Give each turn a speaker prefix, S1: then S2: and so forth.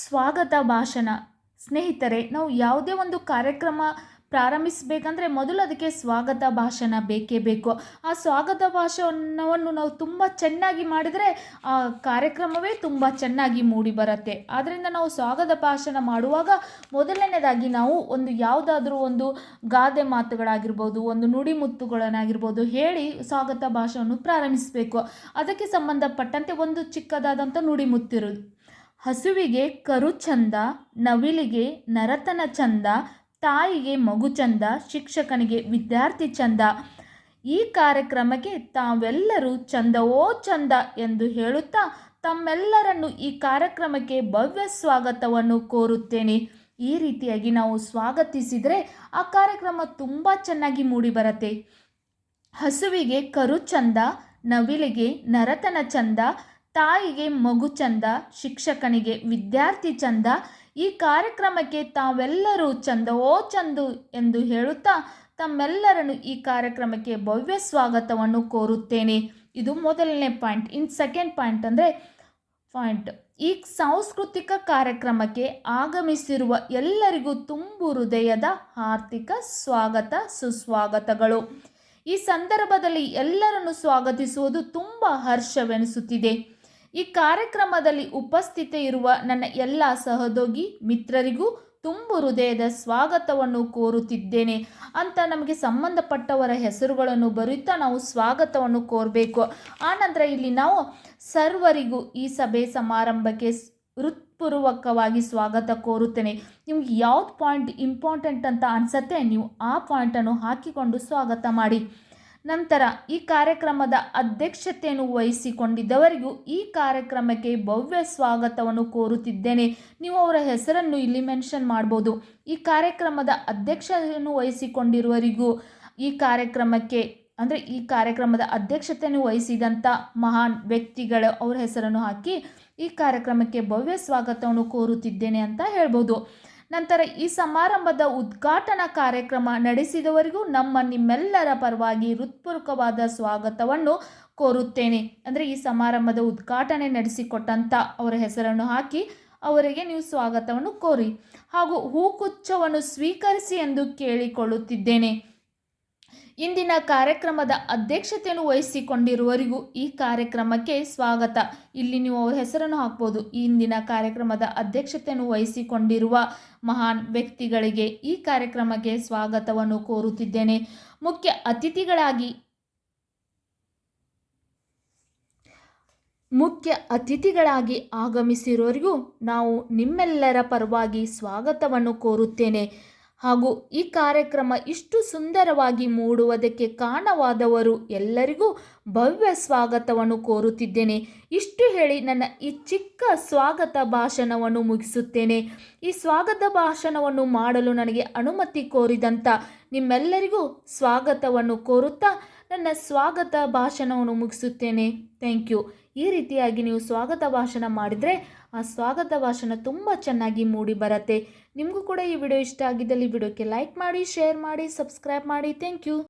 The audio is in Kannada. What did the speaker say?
S1: ಸ್ವಾಗತ ಭಾಷಣ. ಸ್ನೇಹಿತರೆ, ನಾವು ಯಾವುದೇ ಒಂದು ಕಾರ್ಯಕ್ರಮ ಪ್ರಾರಂಭಿಸಬೇಕಂದ್ರೆ ಮೊದಲು ಅದಕ್ಕೆ ಸ್ವಾಗತ ಭಾಷಣ ಬೇಕೇ ಬೇಕು. ಆ ಸ್ವಾಗತ ಭಾಷಣವನ್ನು ನಾವು ತುಂಬ ಚೆನ್ನಾಗಿ ಮಾಡಿದರೆ ಆ ಕಾರ್ಯಕ್ರಮವೇ ತುಂಬ ಚೆನ್ನಾಗಿ ಮೂಡಿ ಬರುತ್ತೆ. ಆದ್ದರಿಂದ ನಾವು ಸ್ವಾಗತ ಭಾಷಣ ಮಾಡುವಾಗ ಮೊದಲನೇದಾಗಿ ನಾವು ಒಂದು ಯಾವುದಾದ್ರೂ ಒಂದು ಗಾದೆ ಮಾತುಗಳಾಗಿರ್ಬೋದು, ಒಂದು ನುಡಿಮುತ್ತುಗಳನ್ನಾಗಿರ್ಬೋದು ಹೇಳಿ ಸ್ವಾಗತ ಭಾಷಣವನ್ನು ಪ್ರಾರಂಭಿಸಬೇಕು. ಅದಕ್ಕೆ ಸಂಬಂಧಪಟ್ಟಂತೆ ಒಂದು ಚಿಕ್ಕದಾದಂಥ ನುಡಿಮುತ್ತಿರೋದು ಹಸುವಿಗೆ ಕರು ಚಂದ, ನವಿಲಿಗೆ ನರತನ ಚಂದ, ತಾಯಿಗೆ ಮಗು ಚಂದ, ಶಿಕ್ಷಕನಿಗೆ ವಿದ್ಯಾರ್ಥಿ ಚಂದ. ಈ ಕಾರ್ಯಕ್ರಮಕ್ಕೆ ತಾವೆಲ್ಲರೂ ಚಂದವೋ ಚಂದ ಎಂದು ಹೇಳುತ್ತಾ ತಮ್ಮೆಲ್ಲರನ್ನು ಈ ಕಾರ್ಯಕ್ರಮಕ್ಕೆ ಭವ್ಯ ಸ್ವಾಗತವನ್ನು ಕೋರುತ್ತೇನೆ. ಈ ರೀತಿಯಾಗಿ ನಾವು ಸ್ವಾಗತಿಸಿದರೆ ಆ ಕಾರ್ಯಕ್ರಮ ತುಂಬ ಚೆನ್ನಾಗಿ ಮೂಡಿಬರತ್ತೆ. ಹಸುವಿಗೆ ಕರು ಚಂದ, ನವಿಲಿಗೆ ನರತನ ಚಂದ ತಾಯಿಗೆ ಮಗು ಚಂದ, ಶಿಕ್ಷಕನಿಗೆ ವಿದ್ಯಾರ್ಥಿ ಚಂದ, ಈ ಕಾರ್ಯಕ್ರಮಕ್ಕೆ ತಾವೆಲ್ಲರೂ ಚಂದವೋ ಚಂದು ಎಂದು ಹೇಳುತ್ತಾ ತಮ್ಮೆಲ್ಲರನ್ನು ಈ ಕಾರ್ಯಕ್ರಮಕ್ಕೆ ಭವ್ಯ ಸ್ವಾಗತವನ್ನು ಕೋರುತ್ತೇನೆ. ಇದು ಮೊದಲನೇ ಪಾಯಿಂಟ್. ಇನ್ ಸೆಕೆಂಡ್ ಪಾಯಿಂಟ್ ಅಂದರೆ ಪಾಯಿಂಟ್. ಈ ಸಾಂಸ್ಕೃತಿಕ ಕಾರ್ಯಕ್ರಮಕ್ಕೆ ಆಗಮಿಸಿರುವ ಎಲ್ಲರಿಗೂ ತುಂಬು ಹೃದಯದ ಆರ್ಥಿಕ ಸ್ವಾಗತ, ಸುಸ್ವಾಗತಗಳು. ಈ ಸಂದರ್ಭದಲ್ಲಿ ಎಲ್ಲರನ್ನು ಸ್ವಾಗತಿಸುವುದು ತುಂಬ ಹರ್ಷವೆನಿಸುತ್ತಿದೆ. ಈ ಕಾರ್ಯಕ್ರಮದಲ್ಲಿ ಉಪಸ್ಥಿತ ಇರುವ ನನ್ನ ಎಲ್ಲ ಸಹೋದ್ಯೋಗಿ ಮಿತ್ರರಿಗೂ ತುಂಬು ಹೃದಯದ ಸ್ವಾಗತವನ್ನು ಕೋರುತ್ತಿದ್ದೇನೆ. ಅಂತ ನಮಗೆ ಸಂಬಂಧಪಟ್ಟವರ ಹೆಸರುಗಳನ್ನು ಬರೆಯುತ್ತಾ ನಾವು ಸ್ವಾಗತವನ್ನು ಕೋರಬೇಕು. ಆನಂತರ ಇಲ್ಲಿ ನಾವು ಸರ್ವರಿಗೂ ಈ ಸಭೆ ಸಮಾರಂಭಕ್ಕೆ ಹೃತ್ಪೂರ್ವಕವಾಗಿ ಸ್ವಾಗತ ಕೋರುತ್ತೇನೆ. ನಿಮ್ಗೆ ಯಾವ್ದು ಪಾಯಿಂಟ್ ಇಂಪಾರ್ಟೆಂಟ್ ಅಂತ ಅನಿಸತ್ತೆ ನೀವು ಆ ಪಾಯಿಂಟನ್ನು ಹಾಕಿಕೊಂಡು ಸ್ವಾಗತ ಮಾಡಿ. ನಂತರ ಈ ಕಾರ್ಯಕ್ರಮದ ಅಧ್ಯಕ್ಷತೆಯನ್ನು ವಹಿಸಿಕೊಂಡಿದ್ದವರಿಗೂ ಈ ಕಾರ್ಯಕ್ರಮಕ್ಕೆ ಭವ್ಯ ಸ್ವಾಗತವನ್ನು ಕೋರುತ್ತಿದ್ದೇನೆ. ನೀವು ಅವರ ಹೆಸರನ್ನು ಇಲ್ಲಿ ಮೆನ್ಷನ್ ಮಾಡ್ಬೋದು. ಈ ಕಾರ್ಯಕ್ರಮದ ಅಧ್ಯಕ್ಷತೆಯನ್ನು ವಹಿಸಿಕೊಂಡಿರುವರಿಗೂ ಈ ಕಾರ್ಯಕ್ರಮಕ್ಕೆ, ಅಂದರೆ ಈ ಕಾರ್ಯಕ್ರಮದ ಅಧ್ಯಕ್ಷತೆಯನ್ನು ವಹಿಸಿದಂಥ ಮಹಾನ್ ವ್ಯಕ್ತಿಗಳ ಅವರ ಹೆಸರನ್ನು ಹಾಕಿ ಈ ಕಾರ್ಯಕ್ರಮಕ್ಕೆ ಭವ್ಯ ಸ್ವಾಗತವನ್ನು ಕೋರುತ್ತಿದ್ದೇನೆ ಅಂತ ಹೇಳ್ಬೋದು. ನಂತರ ಈ ಸಮಾರಂಭದ ಉದ್ಘಾಟನಾ ಕಾರ್ಯಕ್ರಮ ನಡೆಸಿದವರಿಗೂ ನಮ್ಮ ನಿಮ್ಮೆಲ್ಲರ ಪರವಾಗಿ ಹೃತ್ಪೂರ್ವಕವಾದ ಸ್ವಾಗತವನ್ನು ಕೋರುತ್ತೇನೆ. ಅಂದರೆ ಈ ಸಮಾರಂಭದ ಉದ್ಘಾಟನೆ ನಡೆಸಿಕೊಟ್ಟಂಥ ಅವರ ಹೆಸರನ್ನು ಹಾಕಿ ಅವರಿಗೆ ನೀವು ಸ್ವಾಗತವನ್ನು ಕೋರಿ ಹಾಗೂ ಹೂಕುಚ್ಛವನ್ನು ಸ್ವೀಕರಿಸಿ ಎಂದು ಕೇಳಿಕೊಳ್ಳುತ್ತಿದ್ದೇನೆ. ಇಂದಿನ ಕಾರ್ಯಕ್ರಮದ ಅಧ್ಯಕ್ಷತೆಯನ್ನು ವಹಿಸಿಕೊಂಡಿರುವವರಿಗೂ ಈ ಕಾರ್ಯಕ್ರಮಕ್ಕೆ ಸ್ವಾಗತ. ಇಲ್ಲಿ ನೀವು ಅವರ ಹೆಸರನ್ನು ಹಾಕ್ಬೋದು. ಇಂದಿನ ಕಾರ್ಯಕ್ರಮದ ಅಧ್ಯಕ್ಷತೆಯನ್ನು ವಹಿಸಿಕೊಂಡಿರುವ ಮಹಾನ್ ವ್ಯಕ್ತಿಗಳಿಗೆ ಈ ಕಾರ್ಯಕ್ರಮಕ್ಕೆ ಸ್ವಾಗತವನ್ನು ಕೋರುತ್ತಿದ್ದೇನೆ. ಮುಖ್ಯ ಅತಿಥಿಗಳಾಗಿ ಮುಖ್ಯ ಅತಿಥಿಗಳಾಗಿ ಆಗಮಿಸಿರೋರಿಗೂ ನಾವು ನಿಮ್ಮೆಲ್ಲರ ಪರವಾಗಿ ಸ್ವಾಗತವನ್ನು ಕೋರುತ್ತೇನೆ. ಹಾಗೂ ಈ ಕಾರ್ಯಕ್ರಮ ಇಷ್ಟು ಸುಂದರವಾಗಿ ಮೂಡುವುದಕ್ಕೆ ಕಾರಣವಾದವರು ಎಲ್ಲರಿಗೂ ಭವ್ಯ ಸ್ವಾಗತವನ್ನು ಕೋರುತ್ತಿದ್ದೇನೆ. ಇಷ್ಟು ಹೇಳಿ ನನ್ನ ಈ ಚಿಕ್ಕ ಸ್ವಾಗತ ಭಾಷಣವನ್ನು ಮುಗಿಸುತ್ತೇನೆ. ಈ ಸ್ವಾಗತ ಭಾಷಣವನ್ನು ಮಾಡಲು ನನಗೆ ಅನುಮತಿ ಕೋರಿದಂಥ ನಿಮ್ಮೆಲ್ಲರಿಗೂ ಸ್ವಾಗತವನ್ನು ಕೋರುತ್ತಾ ನನ್ನ ಸ್ವಾಗತ ಭಾಷಣವನ್ನು ಮುಗಿಸುತ್ತೇನೆ. ಥ್ಯಾಂಕ್ ಯು ಈ ರೀತಿಯಾಗಿ ನೀವು ಸ್ವಾಗತ ಭಾಷಣ ಮಾಡಿದರೆ ಆ ಸ್ವಾಗತ ಭಾಷಣ ತುಂಬ ಚೆನ್ನಾಗಿ ಮೂಡಿ ಬರುತ್ತೆ. ನಿಮಗೂ ಕೂಡ ಈ ವಿಡಿಯೋ ಇಷ್ಟ ಆಗಿದ್ದಲ್ಲಿ ವಿಡಿಯೋಕ್ಕೆ ಲೈಕ್ ಮಾಡಿ ಶೇರ್ ಮಾಡಿ ಸಬ್ಸ್ಕ್ರೈಬ್ ಮಾಡಿ. Thank you